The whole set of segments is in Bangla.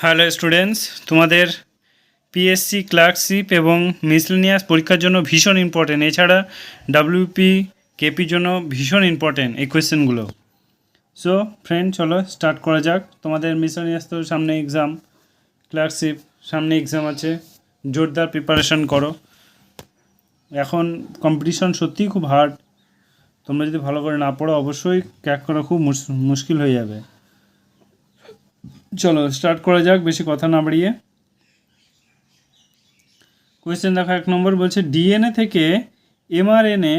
হ্যালো স্টুডেন্টস, তোমাদের পিএসসি ক্লার্কশিপ এবং মিসলেনিয়াস পরীক্ষার জন্য ভীষণ ইম্পর্টেন্ট এছাড়া ডাব্লিউপি কেপির জন্য ভীষণ ইম্পর্টেন্ট এই কোয়েশ্চেনগুলো সো ফ্রেন্ড চলো স্টার্ট করা যাক। তোমাদের মিসলেনিয়াস তো সামনে এক্সাম ক্লার্কশিপ, সামনে এক্সাম আছে। জোরদার প্রিপারেশন করো। এখন কম্পিটিশন সত্যিই খুব হার্ড তোমরা যদি ভালো করে না পড়ো, অবশ্যই ক্র্যাক করা খুব মুশ- মুশকিল হয়ে যাবে। চলো স্টার্ট করা যাক, বেশি কথা না বাড়িয়ে। কোয়েশ্চেন দেখো, এক নম্বর বলছে ডিএনএ থেকে এমআরএনএ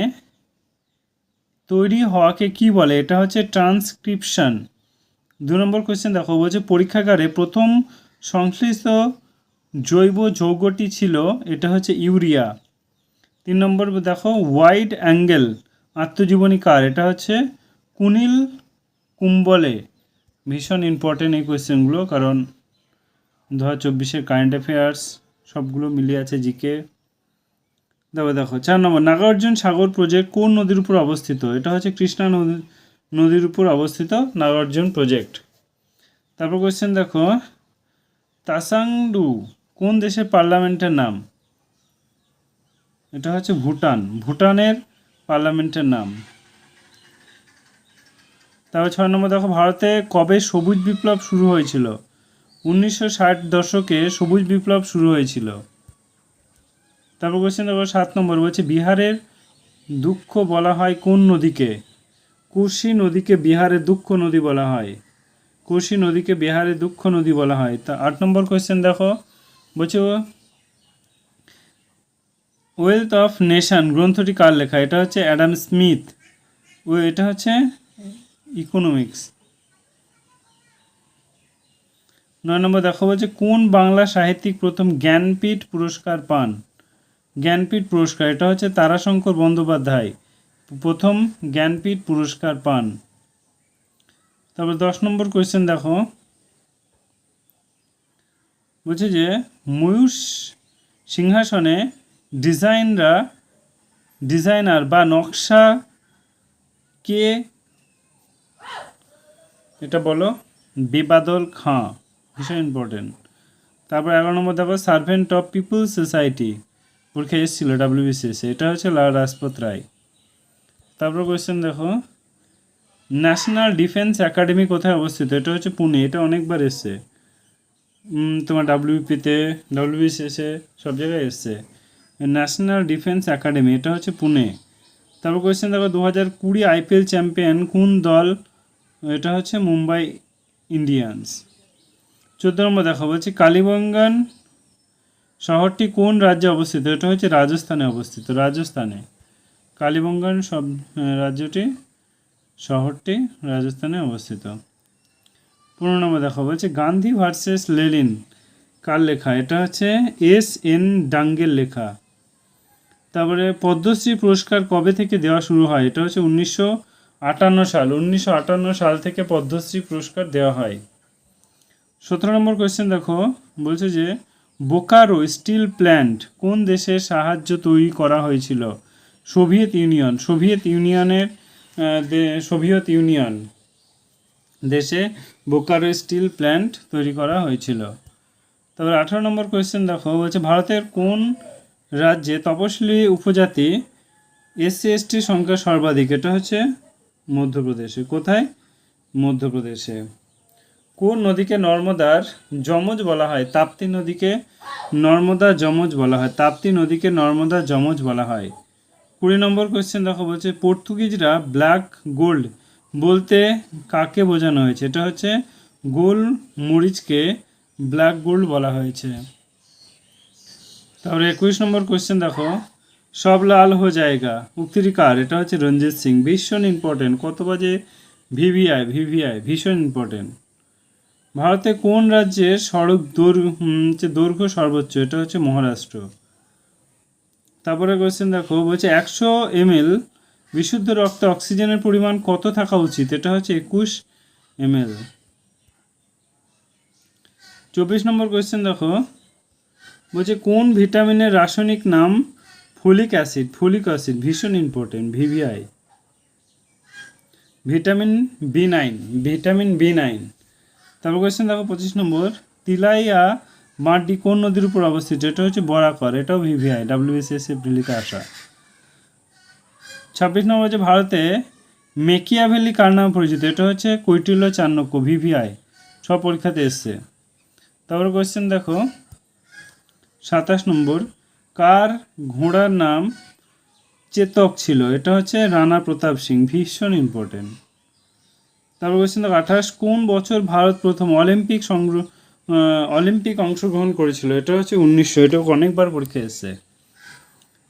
তৈরি হওয়াকে কি বলে? এটা হচ্ছে ট্রান্সক্রিপশন দু নম্বর কোয়েশ্চেন দেখো, বলছে, পরীক্ষাগারে প্রথম সংশ্লিষ্ট জৈব যৌগটি ছিল, এটা হচ্ছে ইউরিয়া। তিন নম্বর দেখো ওয়াইড অ্যাঙ্গেল আত্মজীবনী কার? এটা হচ্ছে কুনিল কুম্বলে। ভীষণ ইম্পর্টেন্ট এই কোয়েশ্চেনগুলো কারণ দু হাজার চব্বিশের কারেন্ট অ্যাফেয়ার্স সবগুলো মিলে আছে জিকে দেখো দেখো, চার নম্বর, নাগার্জুন সাগর প্রজেক্ট কোন নদীর উপর অবস্থিত? এটা হচ্ছে কৃষ্ণা নদী, নদীর উপর অবস্থিত নাগার্জুন প্রজেক্ট তারপর কোয়েশ্চেন দেখো, তাসাংডু কোন দেশের পার্লামেন্টের নাম? এটা হচ্ছে ভুটান, ভুটানের পার্লামেন্টের নাম। তারপর ছয় নম্বর, দেখো, ভারতে কবে সবুজ বিপ্লব শুরু হয়েছিল? উনিশশো ষাট দশকে সবুজ বিপ্লব শুরু হয়েছিল। তারপর কোয়েশ্চেন দেখো, সাত নম্বর, বলছে, বিহারের দুঃখ বলা হয় কোন নদীকে? কুশি নদীকে বিহারের দুঃখ নদী বলা হয়। কুশি নদীকে বিহারের দুঃখ নদী বলা হয়। তা আট নম্বর কোয়েশ্চেন দেখো, বলছে ওয়েলথ অফ নেশন গ্রন্থটি কার লেখা? এটা হচ্ছে অ্যাডাম স্মিথ। ও, এটা হচ্ছে ইকোনমিক্স নয় নম্বর দেখো বলছে কোন বাংলা সাহিত্যিক প্রথম জ্ঞানপীঠ পুরস্কার পান? জ্ঞানপীঠ পুরস্কার, এটা হচ্ছে তারাশঙ্কর বন্দ্যোপাধ্যায়। প্রথম জ্ঞানপীঠ পুরস্কার পান। তারপর দশ নম্বর কোয়েশ্চেন দেখো। বলছে যে ময়ূর সিংহাসনে ডিজাইনরা, ডিজাইনার বা নকশা কে এটা বলো, বেবাদল খাঁ, ভীষণ ইম্পর্টেন্ট তারপর এগারো নম্বর দেখো সার্ভেন্ট অফ পিপুল সোসাইটি পরীক্ষা এসেছিল ডাব্লিউবিসিএস এটা হচ্ছে লাল রাজপথ রায়। তারপর কোয়েশ্চেন দেখো ন্যাশনাল ডিফেন্স একাডেমি কোথায় অবস্থিত? এটা হচ্ছে পুনে, এটা অনেকবার এসছে। তোমার ডাব্লিউপিতে ডাব্লিউবিসিএসে সব জায়গায় এসছে। ন্যাশনাল ডিফেন্স একাডেমি এটা হচ্ছে পুনে। তারপর কোয়েশ্চেন দেখো দু হাজার কুড়ি আইপিএল চ্যাম্পিয়ন কোন দল এটা হচ্ছে মুম্বাই ইন্ডিয়ান্স। চোদ্দ নম্বর দেখো, বলছি কালীবঙ্গান শহরটি কোন রাজ্যে অবস্থিত? এটা হচ্ছে রাজস্থানে অবস্থিত, রাজস্থানে। কালীবঙ্গান সব রাজ্যটি, শহরটি রাজস্থানে অবস্থিত। পনেরো নম্বর দেখো, বলছে গান্ধী ভার্সেস লেলিন কার লেখা? এটা হচ্ছে এস এন ডাঙ্গের লেখা। তারপরে পদ্মশ্রী পুরস্কার কবে থেকে দেওয়া শুরু হয়? এটা হচ্ছে উনিশশো আটান্ন সাল, উনিশশো আটান্ন সাল থেকে পদ্মশ্রী পুরস্কার দেওয়া হয়। সতেরো নম্বর কোয়েশ্চেন দেখো, বলছে যে, বোকারো স্টিল প্ল্যান্ট কোন দেশের সাহায্য তৈরি করা হয়েছিল? সোভিয়েত ইউনিয়ন, সোভিয়েত ইউনিয়নের সোভিয়েত ইউনিয়ন দেশে বোকারো স্টিল প্ল্যান্ট তৈরি করা হয়েছিল। তারপর আঠারো নম্বর কোয়েশ্চেন দেখো, বলছে ভারতের কোন রাজ্যে তপশিলি উপজাতি এসসি এসটির সংখ্যা সর্বাধিক? এটা হচ্ছে মধ্যপ্রদেশে। কোথায়? মধ্যপ্রদেশে। কোন নদীকে নর্মদার যমজ বলা হয়? তাপ্তি নদীকে নর্মদা যমজ বলা হয়। তাপ্তি নদীকে নর্মদা যমজ বলা হয়। কুড়ি নম্বর কোয়েশ্চেন দেখো, বলছে, পর্তুগিজরা ব্ল্যাক গোল্ড বলতে কাকে বোঝানো হয়েছে? এটা হচ্ছে গোল মরিচকে ব্ল্যাক গোল্ড বলা হয়েছে। তারপরে একুশ নম্বর কোয়েশ্চেন দেখো সব লাল হো জায়গা। উক্তিটি কার, এটা হচ্ছে রঞ্জিত সিং। ভীষণ ইম্পর্টেন্ট কত বাজে? ভিভিআই ভিভিআই ভীষণ ইম্পর্টেন্ট ভারতে কোন রাজ্যের সড়ক দৈর্ঘ্য দৈর্ঘ্য সর্বোচ্চ, এটা হচ্ছে মহারাষ্ট্র। তারপরে কোয়েশ্চেন দেখো, বলছে একশো এমএল বিশুদ্ধ রক্তে অক্সিজেনের পরিমাণ কত থাকা উচিত? এটা হচ্ছে একুশ এমএল চব্বিশ নম্বর কোয়েশ্চেন দেখো, বলছে কোন ভিটামিনের রাসায়নিক নাম ফলিক অ্যাসিড ফলিক অ্যাসিড ভীষণ important VVI vitamin B nine vitamin B nine তারপর কোয়েশ্চেন দেখো পঁচিশ নম্বর, তিলাইয়া মাঠটি কোন নদীর উপর অবস্থিত? এটা হচ্ছে বরাকর, এটাও ভিভিআই ডাব্লিউবিসিএস এপ্রিলিতে আসা। ছাব্বিশ নম্বর হচ্ছে ভারতে মেকিয়াভেলি কার নামে পরিচিত? এটা হচ্ছে কৈটিল্য চাণক্য ভিভিআই সব পরীক্ষাতে এসছে। তারপর কোয়েশ্চেন দেখো, সাতাশ নম্বর কার ঘোড়ার নাম চেতক ছিল? এটা হচ্ছে রানা প্রতাপ সিং, ভীষণ ইম্পর্টেন্ট তারপর কোয়েশ্চেন দেখো, আঠাশ, কোন বছর ভারত প্রথম অলিম্পিক সংগ্রহ অলিম্পিক অংশগ্রহণ করেছিল? এটা হচ্ছে উনিশশো, এটা অনেকবার পরীক্ষা এসছে।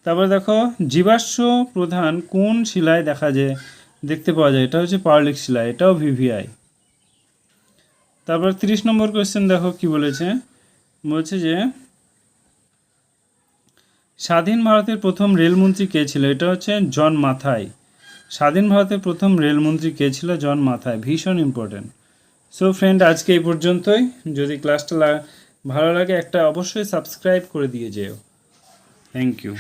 তারপর দেখো, জীবাশ্ম প্রধান কোন শিলায় দেখা যায়, দেখতে পাওয়া যায়? এটা হচ্ছে পারলিক শিলা, এটাও ভিভিআই। তারপর তিরিশ নম্বর কোয়েশ্চেন দেখো, কি বলেছে? বলছে যে স্বাধীন ভারতের প্রথম রেলমন্ত্রী কে ছিল? এটা হচ্ছে জন মাথাই। স্বাধীন ভারতের প্রথম রেলমন্ত্রী কে ছিল? জন মাথাই। ভীষণ ইম্পর্টেন্ট সো ফ্রেন্ড আজকে এই পর্যন্তই। যদি ক্লাসটা ভালো লাগে, একটা অবশ্যই সাবস্ক্রাইব করে দিয়ে যেও। Thank you